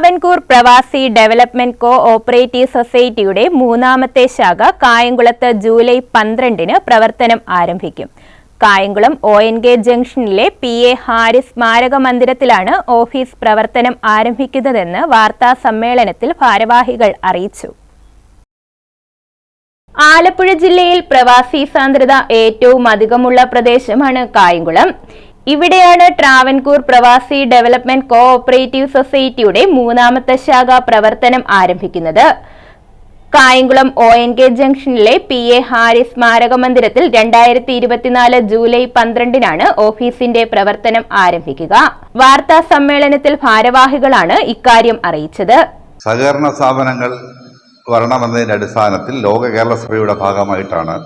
ട്രാവൻകൂർ പ്രവാസി development co operative സൊസൈറ്റിയുടെ മൂന്നാമത്തെ ശാഖ കായംകുളത്ത് ജൂലൈ പന്ത്രണ്ടിന് പ്രവർത്തനം ആരംഭിക്കും. കായംകുളം ഒ എൻ കെ ജംഗ്ഷനിലെ പി എ ഹാരിസ് സ്മാരക മന്ദിരത്തിലാണ് ഓഫീസ് പ്രവർത്തനം ആരംഭിക്കുന്നതെന്ന് വാർത്താ സമ്മേളനത്തിൽ ഭാരവാഹികൾ അറിയിച്ചു. ആലപ്പുഴ ജില്ലയിൽ പ്രവാസി സാന്ദ്രത ഏറ്റവും അധികമുള്ള പ്രദേശമാണ് കായംകുളം. ഇവിടെയാണ് ട്രാവൻകൂർ പ്രവാസി ഡെവലപ്മെന്റ് കോഓപ്പറേറ്റീവ് സൊസൈറ്റിയുടെ മൂന്നാമത്തെ ശാഖ പ്രവർത്തനം ആരംഭിക്കുന്നത്. കായംകുളം ഒ എൻ കെ ജംഗ്ഷനിലെ പി എ ഹാരിസ് സ്മാരക മന്ദിരത്തിൽ രണ്ടായിരത്തി ഇരുപത്തിനാല് ജൂലൈ പന്ത്രണ്ടിനാണ് ഓഫീസിന്റെ പ്രവർത്തനം ആരംഭിക്കുക. വാർത്താ സമ്മേളനത്തിൽ ഭാരവാഹികളാണ് ഇക്കാര്യം അറിയിച്ചത്. സഹകരണ സ്ഥാപനങ്ങൾ വരണമെന്നതിന്റെ അടിസ്ഥാനത്തിൽ ലോക കേരള സഭയുടെ ഭാഗമായിട്ടാണ്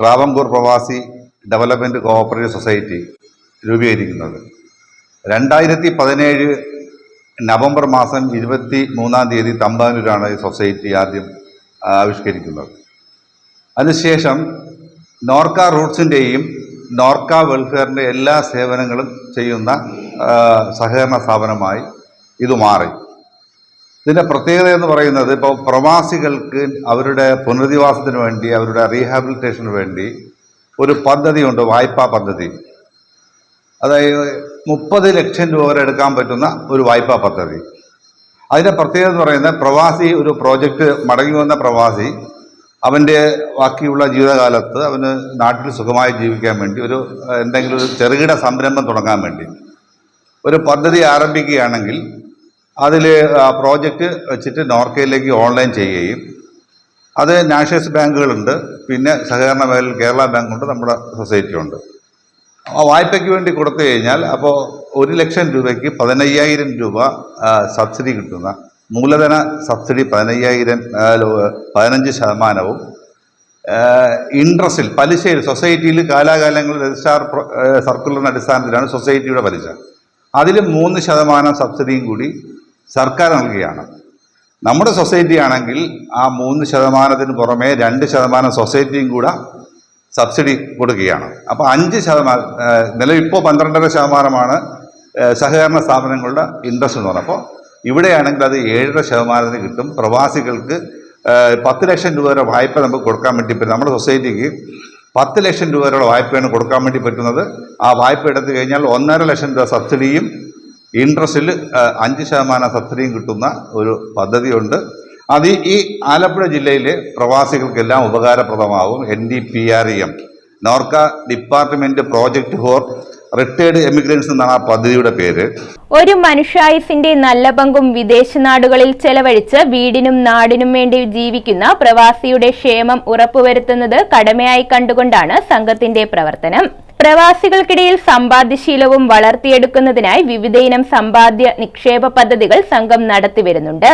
ട്രാവൻകൂർ പ്രവാസി ഡെവലപ്മെന്റ് കോഓപ്പറേറ്റീവ് സൊസൈറ്റി രൂപീകരിക്കുന്നത്. രണ്ടായിരത്തി പതിനേഴ് നവംബർ മാസം ഇരുപത്തി മൂന്നാം തീയതി തമ്പാനൂരാണ് ഈ സൊസൈറ്റി ആദ്യം ആവിഷ്കരിക്കുന്നത്. അതിനുശേഷം നോർക്ക റൂട്ട്സിന്റെയും നോർക്ക വെൽഫെയറിന്റെ എല്ലാ സേവനങ്ങളും ചെയ്യുന്ന സഹകരണ സ്ഥാപനമായി ഇത് മാറി. ഇതിന്റെ പ്രത്യേകത എന്ന് പറയുന്നത് ഇപ്പോൾ പ്രവാസികൾക്ക് അവരുടെ പുനരധിവാസത്തിന് വേണ്ടി അവരുടെ റീഹാബിലിറ്റേഷന് വേണ്ടി ഒരു പദ്ധതിയുണ്ട് വായ്പാ പദ്ധതി. അതായത് മുപ്പത് ലക്ഷം രൂപ വരെ എടുക്കാൻ പറ്റുന്ന ഒരു വായ്പാ പദ്ധതി. അതിന്റെ പ്രത്യേകത എന്ന് പറയുന്നത് പ്രവാസി ഒരു പ്രോജക്റ്റ് മടങ്ങി വന്ന പ്രവാസി അവന്റെ ബാക്കിയുള്ള ജീവിതകാലത്ത് അവന് നാട്ടിൽ സുഖമായി ജീവിക്കാൻ വേണ്ടി ഒരു എന്തെങ്കിലും ഒരു ചെറുകിട സംരംഭം തുടങ്ങാൻ വേണ്ടി ഒരു പദ്ധതി ആരംഭിക്കുകയാണെങ്കിൽ അതിൽ ആ പ്രോജക്റ്റ് വെച്ചിട്ട് നോർക്കയിലേക്ക് ഓൺലൈൻ ചെയ്യുകയും അത് നാഷണൽസ് ബാങ്കുകളുണ്ട്. പിന്നെ സഹകരണ മേഖലയിൽ കേരള ബാങ്കുണ്ട് നമ്മുടെ സൊസൈറ്റി ഉണ്ട്. ആ വായ്പയ്ക്ക് വേണ്ടി കൊടുത്തു കഴിഞ്ഞാൽ അപ്പോൾ ഒരു ലക്ഷം രൂപയ്ക്ക് പതിനയ്യായിരം രൂപ സബ്സിഡി കിട്ടുന്ന മൂലധന സബ്സിഡി പതിനയ്യായിരം പതിനഞ്ച് ശതമാനവും ഇൻട്രസ്റ്റിൽ പലിശയിൽ സൊസൈറ്റിയിൽ കാലാകാലങ്ങളിൽ ആ, സർക്കുലറിന്റെ അടിസ്ഥാനത്തിലാണ് സൊസൈറ്റിയുടെ പലിശ. അതിൽ മൂന്ന് ശതമാനം സബ്സിഡിയും കൂടി സർക്കാർ നൽകുകയാണ് നമ്മുടെ സൊസൈറ്റി ആണെങ്കിൽ ആ മൂന്ന് ശതമാനത്തിന് പുറമെ രണ്ട് ശതമാനം സൊസൈറ്റിയും കൂടെ സബ്സിഡി കൊടുക്കുകയാണ്. അപ്പോൾ അഞ്ച് ശതമാനം നിലവിൽ ഇപ്പോൾ പന്ത്രണ്ടര ശതമാനമാണ് സഹകരണ സ്ഥാപനങ്ങളുടെ ഇൻട്രസ്റ്റ് എന്ന് പറഞ്ഞപ്പോൾ ഇവിടെയാണെങ്കിൽ അത് ഏഴര ശതമാനത്തിന് കിട്ടും. പ്രവാസികൾക്ക് പത്ത് ലക്ഷം രൂപ വരെ വായ്പ നമുക്ക് കൊടുക്കാൻ വേണ്ടി പറ്റും. നമ്മുടെ സൊസൈറ്റിക്ക് പത്ത് ലക്ഷം രൂപ വരെയുള്ള വായ്പയാണ് കൊടുക്കാൻ വേണ്ടി പറ്റുന്നത്. ആ വായ്പ എടുത്തു കഴിഞ്ഞാൽ ഒന്നര ലക്ഷം രൂപ സബ്സിഡിയും ഇൻട്രസ്റ്റിൽ അഞ്ച് ശതമാനം സബ്സിഡിയും കിട്ടുന്ന ഒരു പദ്ധതിയുണ്ട്. അത് ഈ- ആലപ്പുഴ ജില്ലയിലെ പ്രവാസികൾക്കെല്ലാം ഉപകാരപ്രദമാകും. N D P R E M NORKA department project for retired emigrants എന്നാണ് ആ പദ്ധതിയുടെ പേര്. ഒരു മനുഷ്യായുസിന്റെ നല്ല പങ്കും വിദേശ നാടുകളിൽ ചെലവഴിച്ച് വീടിനും നാടിനും വേണ്ടി ജീവിക്കുന്ന പ്രവാസിയുടെ ക്ഷേമം ഉറപ്പുവരുത്തുന്നത് കടമയായി കണ്ടുകൊണ്ടാണ് സംഘത്തിന്റെ പ്രവർത്തനം. പ്രവാസികൾക്കിടയിൽ സമ്പാദ്യശീലവും വളർത്തിയെടുക്കുന്നതിനായി വിവിധയിനം സമ്പാദ്യ നിക്ഷേപ പദ്ധതികൾ സംഘം നടത്തിവരുന്നുണ്ട്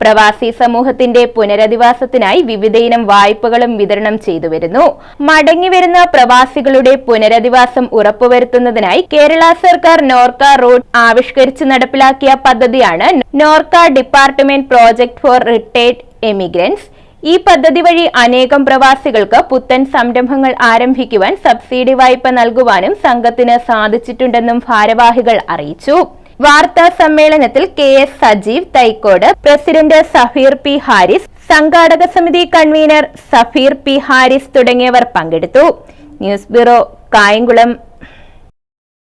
പ്രവാസി സമൂഹത്തിന്റെ പുനരധിവാസത്തിനായി വിവിധയിനം വായ്പകളും വിതരണം ചെയ്തു വരുന്നു. മടങ്ങിവരുന്ന പ്രവാസികളുടെ പുനരധിവാസം ഉറപ്പുവരുത്തുന്നതിനായി കേരള സർക്കാർ നോർക്ക റോഡ് ആവിഷ്കരിച്ച് നടപ്പിലാക്കിയ പദ്ധതിയാണ് NORKA department project for retired emigrants. ഈ പദ്ധതി വഴി അനേകം പ്രവാസികൾക്ക് പുത്തൻ സംരംഭങ്ങൾ ആരംഭിക്കുവാൻ സബ്സിഡി വായ്പ നൽകുവാനും സംഘത്തിന് സാധിച്ചിട്ടുണ്ടെന്നും ഭാരവാഹികൾ അറിയിച്ചു. വാർത്താ സമ്മേളനത്തിൽ K S Sajeev Thaikkod president Safeer P Haris സംഘാടക സമിതി കൺവീനർ സഫീർ പി ഹാരിസ് തുടങ്ങിയവർ പങ്കെടുത്തു. News bureau Kayamkulam.